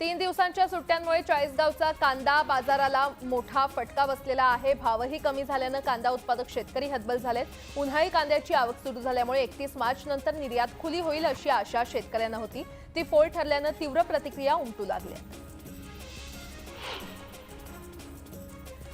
तीन दिवसांच्या सुट्ट्यांमुळे चाळीसगावचा कांदा बाजाराला मोठा फटका बसलेला आहे. भावही कमी झाल्यानं कांदा उत्पादक शेतकरी हतबल झालेत. उन्हाळी कांद्याची आवक सुरू झाल्यामुळे एकतीस मार्च नंतर निर्यात खुली होईल अशी आशा शेतकऱ्यांना होती. ती फोल ठरल्यानं तीव्र प्रतिक्रिया उमटू लागल्या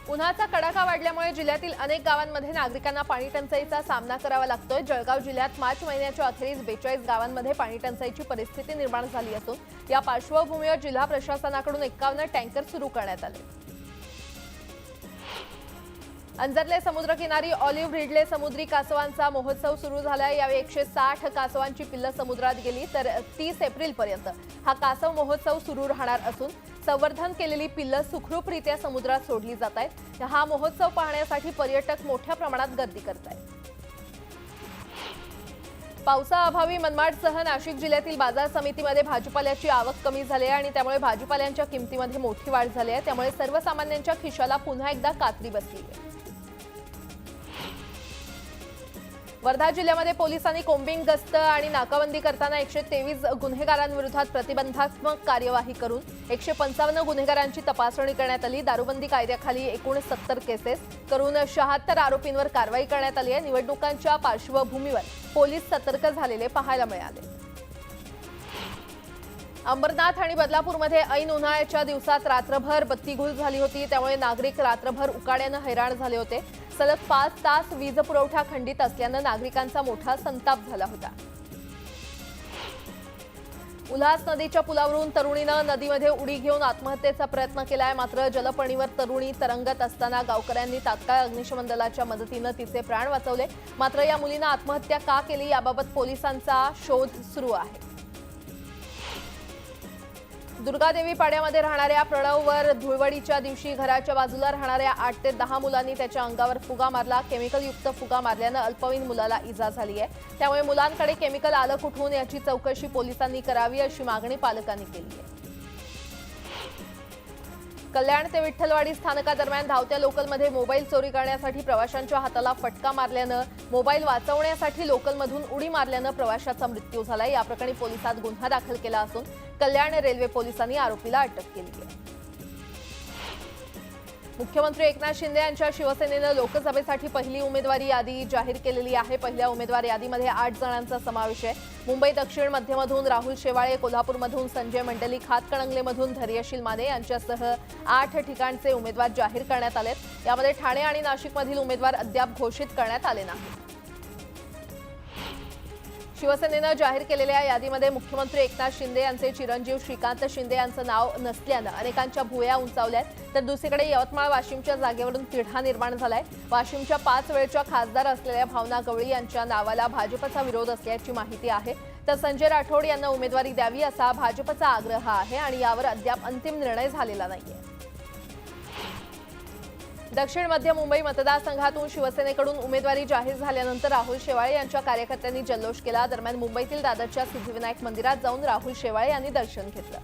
उन्हाचा कडाका वाढल्यामुळे जिल्ह्यातील अनेक गावांमध्ये नागरिकांना पाणी टंचाईचा सामना करावा लागतोय. जळगाव जिल्ह्यात मार्च महिन्याच्या अखेरीस बेचाळीस गावांमध्ये पाणी टंचाईची परिस्थिती निर्माण झाली असून या पार्श्वभूमीवर जिल्हा प्रशासनाकडून एकावन्न टँकर सुरू करण्यात आले. अंजरले समुद्रकिनारी ऑलिव्ह रिडले समुद्री कासवांचा महोत्सव सुरू झाला यावेळी एकशे साठ कासवांची पिल्लं समुद्रात गेली तर तीस एप्रिलपर्यंत हा कासव महोत्सव सुरू राहणार असून संवर्धन केलेली पिल्लं सुखरूपरित्या समुद्रात सोडली जात आहेत. हा महोत्सव पाहण्यासाठी पर्यटक मोठ्या प्रमाणात गर्दी करत आहेत पावसाअभावी मनमाडसह नाशिक जिल्ह्यातील बाजार समितीमध्ये भाजीपाल्याची आवक कमी झाली आहे आणि त्यामुळे भाजीपाल्यांच्या किमतीमध्ये मोठी वाढ झाली आहे. त्यामुळे सर्वसामान्यांच्या खिशाला पुन्हा एकदा कात्री बसली आहे. वर्धा जिल्ह्यामध्ये पोलिसांनी कोंबिंग गस्त आणि नाकाबंदी करताना एकशे तेवीस गुन्हेगारांविरोधात प्रतिबंधात्मक कार्यवाही करून एकशे पंचावन्न गुन्हेगारांची तपासणी करण्यात आली. दारूबंदी कायद्याखाली एकूण सत्तर केसेस. करून शहात्तर आरोपींवर कारवाई करण्यात आली आहे. निवडणुकांच्या पार्श्वभूमीवर पोलीस सतर्क झालेले पाहायला मिळाले. अंबरनाथ आणि बदलापूरमध्ये ऐन उन्हाळ्याच्या दिवसात रात्रभर बत्तीघूल झाली होती. त्यामुळे नागरिक रात्रभर उकाड्यानं हैराण झाले होते. सलग पाच तास वीज पुरवठा खंडित असल्यानं नागरिकांचा मोठा संताप झाला होता. उल्हास नदीच्या पुलावरून तरुणीनं नदीमध्ये उडी घेऊन आत्महत्येचा प्रयत्न केलाय. मात्र जलपणीवर तरुणी तरंगत असताना गावकऱ्यांनी तात्काळ अग्निशमन दलाच्या मदतीनं तिचे प्राण वाचवले. मात्र या मुलीनं आत्महत्या का केली याबाबत पोलिसांचा शोध सुरू आहे. दुर्गादेवी पाड्यामध्ये राहणाऱ्या प्रणववर धुळवडीच्या दिवशी घराच्या बाजूला राहणाऱ्या आठ ते दहा मुलांनी त्याच्या अंगावर फुगा मारला. केमिकलयुक्त फुगा मारल्यानं अल्पवयीन मुलाला इजा झाली आहे. त्यामुळे मुलांकडे केमिकल आलं कुठून याची चौकशी पोलिसांनी करावी अशी मागणी पालकांनी केली आहे. कल्याण ते विठ्ठलवाडी स्थानकादरम्यान धावत्या लोकलमध्ये मोबाईल चोरी करण्यासाठी प्रवाशांच्या हाताला फटका मारल्यानं मोबाईल वाचवण्यासाठी लोकलमधून उडी मारल्यानं प्रवाशाचा मृत्यू झाला. या प्रकरणी पोलिसात गुन्हा दाखल केला असून कल्याण रेल्वे पोलिसांनी आरोपीला अटक केली आहे. मुख्यमंत्री एकनाथ शिंदे यांच्या शिवसेनेनं लोकसभेसाठी पहिली उमेदवारी यादी जाहीर केलेली आहे. पहिल्या उमेदवार यादीमध्ये आठ जणांचा समावेश आहे. मुंबई दक्षिण मध्यमधून राहुल शेवाळे कोल्हापूरमधून संजय मंडली खातकणंगलेमधून धैर्यशील माने यांच्यासह आठ ठिकाणचे उमेदवार जाहीर करण्यात आलेत. यामध्ये ठाणे आणि नाशिकमधील उमेदवार अद्याप घोषित करण्यात आले नाहीत. शिवसेनेनं जाहीर केलेल्या यादीमध्ये मुख्यमंत्री एकनाथ शिंदे यांचे चिरंजीव श्रीकांत शिंदे यांचं नाव नसल्यानं अनेकांच्या भुया उंचावल्या तर दुसरीकडे यवतमाळ वाशिमच्या जागेवरून तिढा निर्माण झालाय. वाशिमच्या पाच वेळच्या खासदार असलेल्या भावना गवळी यांच्या नावाला भाजपचा विरोध असल्याची माहिती आहे. तर संजय राठोड यांना उमेदवारी द्यावी असा भाजपचा आग्रह आहे आणि यावर अद्याप अंतिम निर्णय झालेला नाहीये. दक्षिण मध्य मुंबई मतदारसंघातून शिवसेनेकडून उमेदवारी जाहीर झाल्यानंतर राहुल शेवाळे यांच्या कार्यकर्त्यांनी जल्लोष केला. दरम्यान मुंबईतील दादरच्या सिद्धिविनायक मंदिरात जाऊन राहुल शेवाळे यांनी दर्शन घेतलं.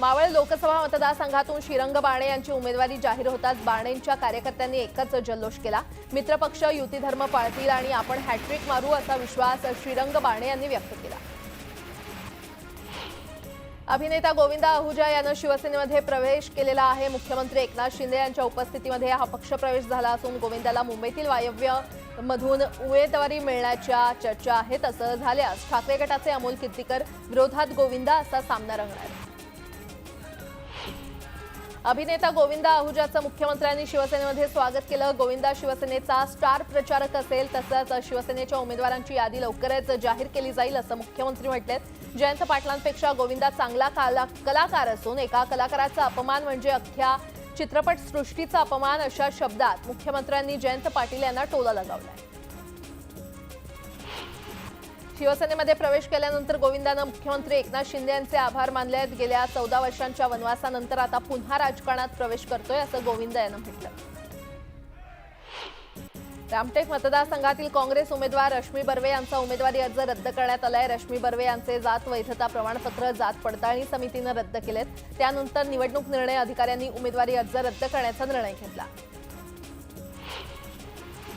मावळ लोकसभा मतदारसंघातून श्रीरंग बाणे यांची उमेदवारी जाहीर होताच बाणेंच्या कार्यकर्त्यांनी एकच जल्लोष केला. मित्रपक्ष युतीधर्म पाळतील आणि आपण हॅट्रिक मारू असा विश्वास श्रीरंग बाणे यांनी व्यक्त केला. अभिनेता गोविंदा आहुजा यानं शिवसेनेमध्ये प्रवेश केलेला आहे. मुख्यमंत्री एकनाथ शिंदे यांच्या उपस्थितीमध्ये हा पक्ष प्रवेश झाला असून गोविंदाला मुंबईतील वायव्य मधून उमेदवारी मिळण्याच्या चर्चा आहेत असं झाल्यास ठाकरे गटाचे अमोल कीर्तीकर विरोधात गोविंदा असा सामना रंगणार आहे. अभिनेता गोविंदा आहुजाचं मुख्यमंत्र्यांनी शिवसेनेमध्ये स्वागत केलं. गोविंदा शिवसेनेचा स्टार प्रचारक असेल तसंच शिवसेनेच्या उमेदवारांची यादी लवकरच जाहीर केली जाईल असं मुख्यमंत्री म्हटलेत. जयंत पाटलांपेक्षा गोविंदा चांगला काला कलाकार असून एका कलाकाराचा अपमान म्हणजे अख्ख्या चित्रपटसृष्टीचा अपमान अशा शब्दात मुख्यमंत्र्यांनी जयंत पाटील यांना टोला लगावलाय. शिवसेनेमध्ये प्रवेश केल्यानंतर गोविंदानं मुख्यमंत्री एकनाथ शिंदे यांचे आभार मानले आहेत. गेल्या चौदा वर्षांच्या वनवासानंतर आता पुन्हा राजकारणात प्रवेश करतोय असं गोविंदा यानं म्हटलं. रामटेक मतदारसंघातील काँग्रेस उमेदवार रश्मी बर्वे यांचा उमेदवारी अर्ज रद्द करण्यात आलाय. रश्मी बर्वे यांचे जात वैधता प्रमाणपत्र जात पडताळणी समितीनं रद्द केलेत. त्यानंतर निवडणूक निर्णय अधिकाऱ्यांनी उमेदवारी अर्ज रद्द करण्याचा निर्णय घेतला.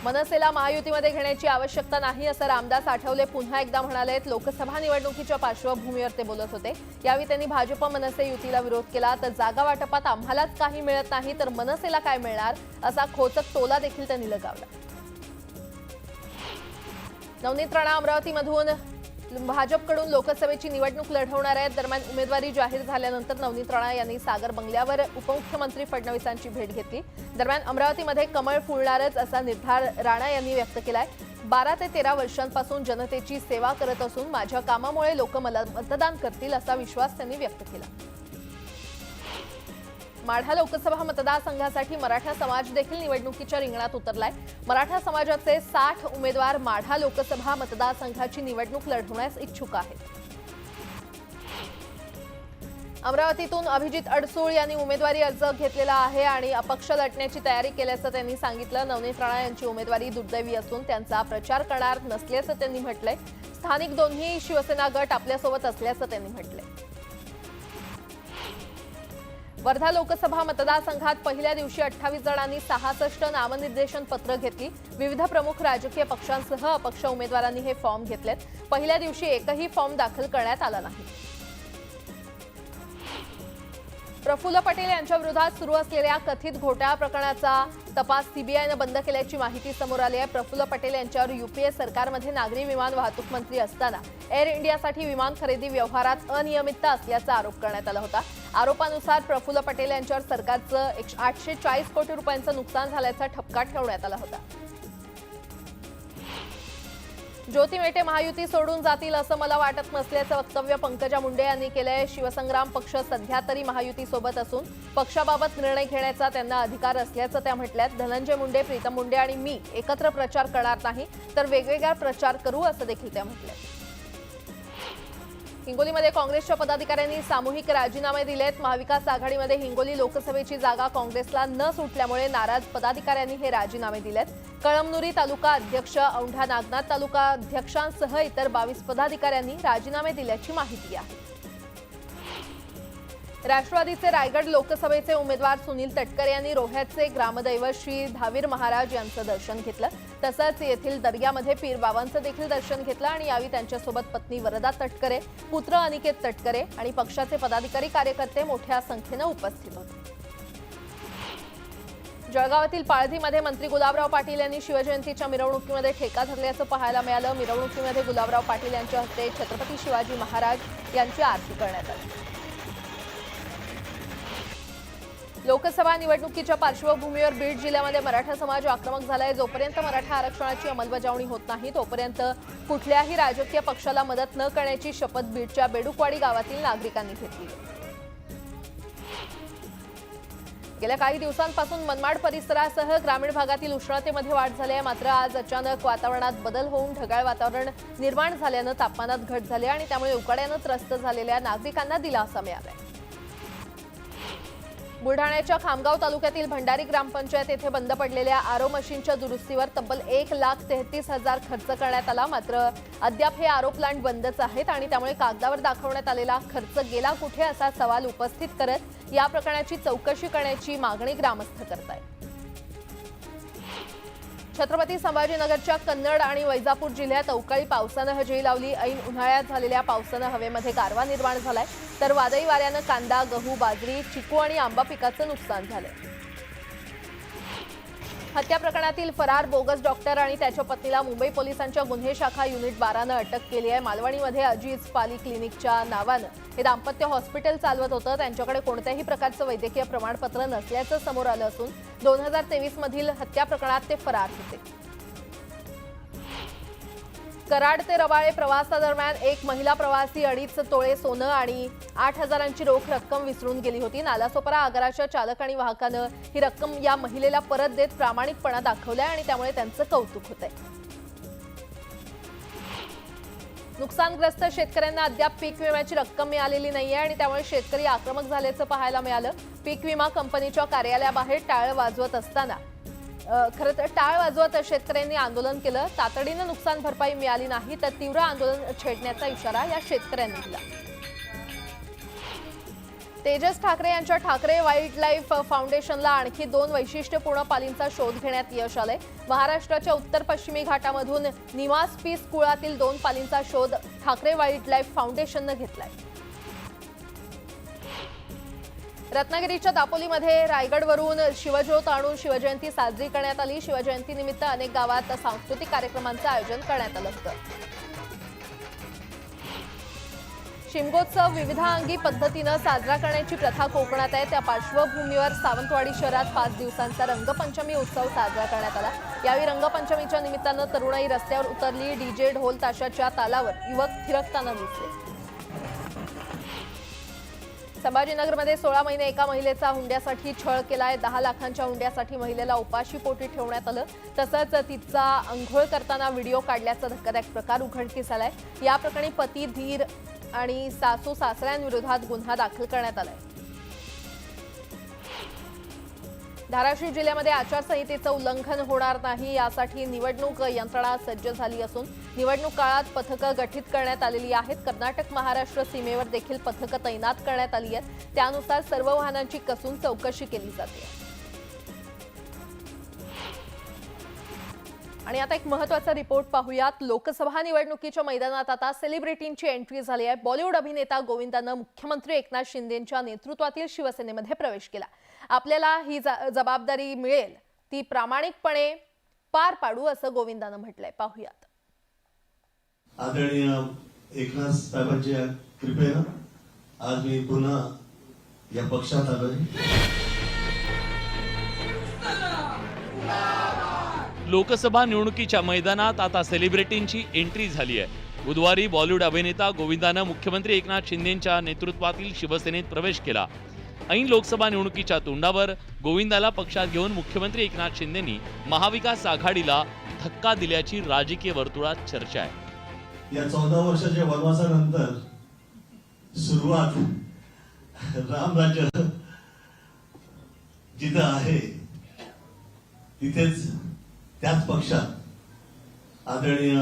मनसेला महायुतीमध्ये घेण्याची आवश्यकता नाही असं रामदास आठवले पुन्हा एकदा म्हणाले लोकसभा निवडणुकीच्या पार्श्वभूमीवर ते बोलत होते. यावेळी त्यांनी भाजप मनसे युतीला विरोध केला. तर जागा वाटपात आम्हालाच काही मिळत नाही तर मनसेला काय मिळणार? असा खोचक टोला देखील त्यांनी लगावला. नवनीत राणा अमरावतीमधून भाजपकडून लोकसभेची निवडणूक लढवणार आहेत. दरम्यान उमेदवारी जाहीर झाल्यानंतर नवनीत राणा यांनी सागर बंगल्यावर उपमुख्यमंत्री फडणवीसांची भेट घेतली. दरम्यान अमरावतीमध्ये कमळ फुलणारच असा निर्धार राणा यांनी व्यक्त केलाय. बारा ते तेरा वर्षांपासून जनतेची सेवा करत असून माझ्या कामामुळे लोक मला मतदान करतील असा विश्वास त्यांनी व्यक्त केला. माढा लोकसभा मतदारसंघासाठी मराठा समाज देखील निवडणुकीच्या रिंगणात उतरलाय. मराठा समाजाचे साठ उमेदवार माढा लोकसभा मतदारसंघाची निवडणूक लढवण्यास इच्छुक आहेत. अमरावतीतून अभिजित अडसूळ यांनी उमेदवारी अर्ज घेतलेला आहे आणि अपक्ष लढण्याची तयारी केल्याचं त्यांनी सांगितलं. नवनीत राणा यांची उमेदवारी दुर्दैवी असून त्यांचा प्रचार करणार नसल्याचं त्यांनी म्हटलंय. स्थानिक दोन्ही शिवसेना गट आपल्यासोबत असल्याचं त्यांनी म्हटलंय. वर्धा लोकसभा मतदारसंघात पहिल्या दिवशी अठ्ठावीस जणांनी सहासष्ट नामनिर्देशन पत्र घेतली. विविध प्रमुख राजकीय पक्षांसह अपक्ष उमेदवारांनी हे फॉर्म घेतलेत. पहिल्या दिवशी एकही फॉर्म दाखल करण्यात आला नाही. प्रफुल्ल पटेल यांच्या विरोधात सुरू असलेल्या कथित घोटाळा प्रकरणाचा तपास सीबीआयनं बंद केल्याची माहिती समोर आली आहे. प्रफुल्ल पटेल यांच्यावर युपीए सरकारमध्ये नागरी विमान वाहतूक मंत्री असताना एअर इंडियासाठी विमान खरेदी व्यवहारात अनियमितता असल्याचा आरोप करण्यात आला होता. आरोपानुसार प्रफुल्ल पटेल यांच्यावर सरकारचं एकशे- आठशे चाळीस कोटी रुपयांचं नुकसान झाल्याचा ठपका ठेवण्यात आला होता. ज्योती मेटे महायुती सोडून जातील असं मला वाटत नसल्याचं वक्तव्य पंकजा मुंडे यांनी केलंय. शिवसंग्राम पक्ष सध्या तरी महायुती सोबत असून पक्षाबाबत निर्णय घेण्याचा त्यांना अधिकार असल्याचं त्या म्हटल्यात. धनंजय मुंडे प्रीतम मुंडे आणि मी एकत्र प्रचार करणार नाही तर वेगवेगळा प्रचार करू असं देखील त्या म्हटल्या हिंगोलीमध्ये काँग्रेसच्या पदाधिकाऱ्यांनी सामूहिक राजीनामे दिलेत. महाविकास आघाडीमध्ये हिंगोली लोकसभेची जागा काँग्रेसला न सुटल्यामुळे नाराज पदाधिकाऱ्यांनी हे राजीनामे दिलेत. कळमनुरी तालुका अध्यक्ष औंढा नागनाथ तालुका अध्यक्षांसह इतर बावीस पदाधिकाऱ्यांनी राजीनामे दिल्याची माहिती आहे. राष्ट्रवादीचे रायगड लोकसभेचे उमेदवार सुनील तटकरे यांनी रोह्याचे ग्रामदैवत श्री धावीर महाराज यांचं दर्शन घेतलं. तसंच येथील दर्ग्यामध्ये पीर बाबांचं देखील दर्शन घेतलं आणि यावेळी त्यांच्यासोबत पत्नी वरदा तटकरे पुत्र अनिकेत तटकरे आणि पक्षाचे पदाधिकारी कार्यकर्ते मोठ्या संख्येनं उपस्थित होते. जळगावातील पाळधीमध्ये मंत्री गुलाबराव पाटील यांनी शिवजयंतीच्या मिरवणुकीमध्ये ठेका धरल्याचं पाहायला मिळालं. मिरवणुकीमध्ये गुलाबराव पाटील यांच्या हस्ते छत्रपती शिवाजी महाराज यांची आरती करण्यात आली. लोकसभा निवडणुकीच्या पार्श्वभूमीवर बीड जिल्ह्यामध्ये मराठा समाज आक्रमक झालाय. जोपर्यंत मराठा आरक्षणाची अंमलबजावणी होत नाही तोपर्यंत कुठल्याही राजकीय पक्षाला मदत न करण्याची शपथ बीडच्या बेडुकवाडी गावातील नागरिकांनी घेतली. गेल्या काही दिवसांपासून मनमाड परिसरासह ग्रामीण भागातील उष्णतेमध्ये वाढ झाली आहे मात्र आज अचानक वातावरणात बदल होऊन ढगाळ वातावरण निर्माण झाल्यानं तापमानात घट झाली आणि त्यामुळे उकाड्यानं त्रस्त झालेल्या नागरिकांना दिलासा मिळाला बुलढाण्याच्या खामगाव तालुक्यातील भंडारी ग्रामपंचायत येथे बंद पडलेल्या आरो मशीनच्या दुरुस्तीवर तब्बल एक लाख तेहतीस हजार खर्च करण्यात आला. मात्र अद्याप हे आरो प्लांट बंदच आहेत आणि त्यामुळे कागदावर दाखवण्यात आलेला खर्च गेला कुठे असा सवाल उपस्थित करत या प्रकरणाची चौकशी करण्याची मागणी ग्रामस्थ करत आहेत छत्रपती संभाजीनगरच्या कन्नड आणि वैजापूर जिल्ह्यात अवकाळी पावसानं हजेरी लावली. ऐन उन्हाळ्यात झालेल्या पावसानं हवेमध्ये गारवा निर्माण झालाय. तर वादळी वाऱ्यानं कांदा गहू बाजरी चिकू आणि आंबा पिकाचं नुकसान झालंय. हत्या प्रकरणातील फरार बोगस डॉक्टर आणि त्याच्या पत्नीला मुंबई पोलिसांच्या गुन्हे शाखा युनिट बारानं अटक केली आहे. मालवणीमध्ये अजीज पाली क्लिनिकच्या नावानं हे दाम्पत्य हॉस्पिटल चालवत होतं. त्यांच्याकडे कोणत्याही प्रकारचं वैद्यकीय प्रमाणपत्र नसल्याचं समोर आलं असून दोन हजार तेवीसमधील हत्या प्रकरणात ते फरार होते. कराड ते रवाळे प्रवासादरम्यान एक महिला प्रवासी अडीच तोळे सोनं आणि आठ हजारांची रोख रक्कम विसरून गेली होती. नालासोपारा आगाराच्या चालक आणि वाहकानं ही रक्कम या महिलेला परत देत प्रामाणिकपणा दाखवलाय आणि त्यामुळे त्यांचं कौतुक होतंय. नुकसानग्रस्त शेतकऱ्यांना अद्याप पीक विम्याची रक्कम मिळालेली नाहीये आणि त्यामुळे शेतकरी आक्रमक झाल्याचं पाहायला मिळालं. पीक विमा कंपनीच्या कार्यालयाबाहेर टाळ वाजवत असताना खरं तर टाळ वाजवत शेतकऱ्यांनी आंदोलन केलं. तातडीनं नुकसान भरपाई मिळाली नाही तर तीव्र आंदोलन छेडण्याचा इशारा या शेतकऱ्यांनी दिला. तेजस ठाकरे यांच्या ठाकरे वाईल्ड लाईफ फाउंडेशनला आणखी दोन वैशिष्ट्यपूर्ण पालींचा शोध घेण्यात यश आलंय. महाराष्ट्राच्या उत्तर पश्चिमी घाटामधून निवास पीस कुळातील दोन पालींचा शोध ठाकरे वाईल्ड लाईफ फाउंडेशननं घेतलाय. रत्नागिरीच्या दापोलीमध्ये रायगडवरून शिवज्योत आणून शिवजयंती साजरी करण्यात आली. शिवजयंतीनिमित्त अनेक गावात सांस्कृतिक कार्यक्रमांचं आयोजन करण्यात आलं होतं. शिमगोत्सव विविधांगी पद्धतीनं साजरा करण्याची प्रथा कोकणात आहे. त्या पार्श्वभूमीवर सावंतवाडी शहरात पाच दिवसांचा रंगपंचमी उत्सव साजरा करण्यात आला. यावेळी रंगपंचमीच्या निमित्तानं तरुणाई रस्त्यावर उतरली. डीजे ढोल ताशाच्या तालावर युवक थिरकताना दिसले. संभाजीनगरमध्ये सोळा महिने एका महिलेचा हुंड्यासाठी छळ केलाय. दहा लाखांच्या हुंड्यासाठी महिलेला उपाशी पोटी ठेवण्यात आलं. तसंच तिचा अंघोळ करताना व्हिडिओ काढल्याचा धक्कादायक प्रकार उघडकीस आलाय. या प्रकरणी पती धीर आणि सासू सासऱ्यांविरोधात गुन्हा दाखल करण्यात आलाय. धाराशिव जिल्ह्यामध्ये आचारसंहितेचं उल्लंघन होणार नाही यासाठी निवडणूक यंत्रणा सज्ज झाली असून निवडणूक काळात पथकं गठीत करण्यात आलेली आहेत. कर्नाटक महाराष्ट्र सीमेवर देखील पथकं तैनात करण्यात आली आहेत. त्यानुसार सर्व वाहनांची कसून चौकशी केली जाते. आणि आता एक महत्त्वाचा रिपोर्ट पाहूयात. लोकसभा निवडणुकीच्या मैदानात आता सेलिब्रिटींची एंट्री झाली आहे. बॉलिवूड अभिनेता गोविंदानं मुख्यमंत्री एकनाथ शिंदेच्या नेतृत्वातील शिवसेनेमध्ये प्रवेश केला. आपल्याला ही जबाबदारी मिळेल ती प्रामाणिकपणे पार पाडू असं गोविंदानं म्हटलंय. पाहूयात. आदरणीय एकनाथ साहेबांच्या कृपेनं आज मी पुन्हा या पक्षात आलोय. लोकसभा निवडणुकीच्या मैदानात आता सेलिब्रिटींची एंट्री झाली आहे. बुधवारी बॉलिवूड अभिनेता गोविंदानं मुख्यमंत्री एकनाथ शिंदेच्या नेतृत्वातील शिवसेनेत प्रवेश केला. ऐन लोकसभा निवडणुकीच्या तोंडावर गोविंदाला पक्षात घेऊन मुख्यमंत्री एकनाथ शिंदेनी महाविकास आघाडीला धक्का दिल्याची राजकीय वर्तुळात चर्चा आहे. या चौदा वर्षाच्या वनवासानंतर सुरुवात रामराज्य जिथं आहे तिथेच त्याच पक्षात आदरणीय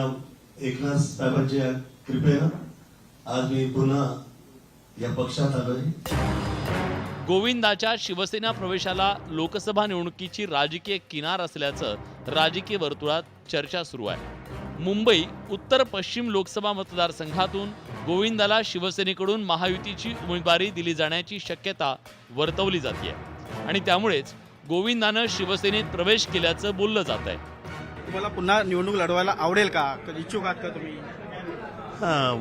एकनाथ साहेबांच्या कृपेनं आज मी पुन्हा या पक्षात आलोय. गोविंदाच्या शिवसेना प्रवेशाला लोकसभा निवडणुकीची राजकीय किनार असल्याचं राजकीय वर्तुळात चर्चा सुरू आहे. मुंबई उत्तर पश्चिम लोकसभा मतदारसंघातून गोविंदाला शिवसेनेकडून महायुतीची उमेदवारी दिली जाण्याची शक्यता वर्तवली जाते आणि त्यामुळेच गोविंदानं शिवसेनेत प्रवेश केल्याचं बोललं जात आहे. तुम्हाला पुन्हा निवडणूक लढवायला आवडेल का? क- इच्छुक आहात का तुम्ही? हां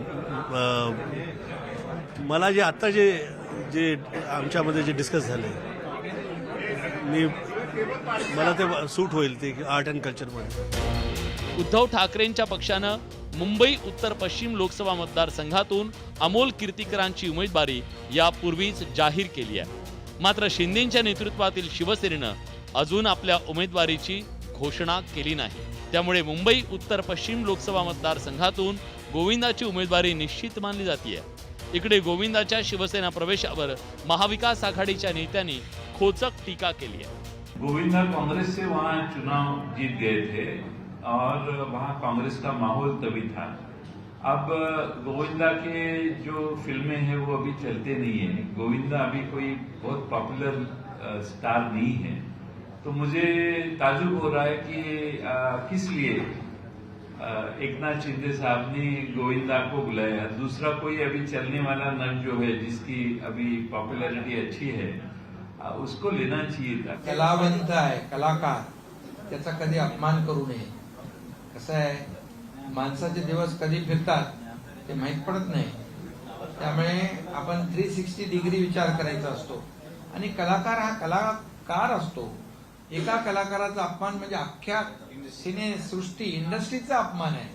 मला जे आत्ता जे जे आमच्यामध्ये जे डिस्कस झाले मी मला ते सूट होईल ते आर्ट अँड कल्चरमध्ये उद्धव ठाकरेंच्या पक्षानं मुंबई उत्तर पश्चिम लोकसभा मतदारसंघातून अमोल कीर्तिकरांची उमेदवारी यापूर्वीच जाहीर केली आहे. मात्र शिंदेच्या नेतृत्वातील शिवसेनेनं अजून आपल्या उमेदवारीची घोषणा केली नाही. त्यामुळे मुंबई उत्तर पश्चिम लोकसभा मतदारसंघातून गोविंदाची उमेदवारी निश्चित मानली जाते इकडे गोविंदाच्या शिवसेना प्रवेशावर महाविकास आघाडीच्या नेत्यांनी खोचक टीका केली आहे. गोविंदा कांग्रेस से वहाँ चुनाव जीत गए थे और वहां कांग्रेस का माहौल तभी था। अब गोविंदा के जो फिल्में हैं वो अभी चलते नहीं है। गोविंदा अभी कोई बहुत पॉपुलर स्टार नहीं है। तो मुझे ताजुब हो रहा है कि आ, किस लिए एकनाथ शिंदे साहब ने गोविंदा को बुलाया दूसरा कोई अभी चलने वाला नट जो है जिसकी अभी पॉपुलैरिटी अच्छी है उसको लेना चाहिए था। कलावंत आहे कलाकार त्याचा कधी अपमान करू नये। कसं आहे माणसाचे दिवस कधी फिरतात ते माहीत पडत नाही. त्यामुळे आपण थ्री सिक्स्टी डिग्री विचार करायचा असतो. आणि कलाकार हा कलाकार असतो. एका कलाकाराचा अपमान म्हणजे अख्ख्या सिने सृष्टी इंडस्ट्रीचा अपमान आहे.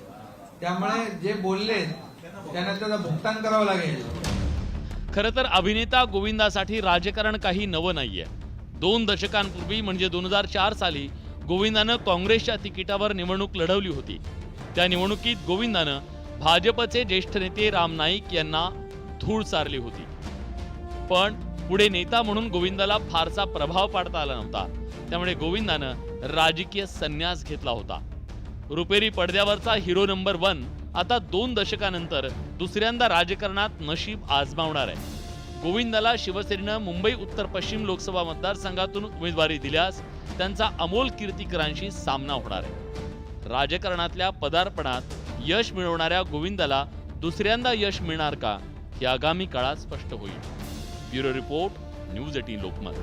त्यामुळे जे बोलले त्यांना त्याचा भुगतान करावं लागेल. खरं तर अभिनेता गोविंदासाठी राजकारण काही नवं नाहीये. दोन दशकांपूर्वी म्हणजे दोन हजार चार साली गोविंदानं काँग्रेसच्या तिकिटावर निवडणूक लढवली होती. त्या निवडणुकीत गोविंदानं भाजपचे ज्येष्ठ नेते राम नाईक यांना धूळ चारली होती. पण पुढे नेता म्हणून गोविंदाला फारसा प्रभाव पाडता आला नव्हता. त्यामुळे गोविंदानं राजकीय संन्यास घेतला होता. रुपेरी पडद्यावरचा हिरो नंबर वन आता दोन दशकानंतर दुसऱ्यांदा राजकारणात नशीब आजमावणार आहे. गोविंदाला शिवसेनेनं मुंबई उत्तर पश्चिम लोकसभा मतदारसंघातून उमेदवारी दिल्यास त्यांचा अमोल कीर्तीकरांशी सामना होणार आहे. राजकारणातल्या पदार्पणात यश मिळवणाऱ्या गोविंदाला दुसऱ्यांदा यश मिळणार का हे आगामी काळात स्पष्ट होईल. Bureau report news eighteen Lokmat.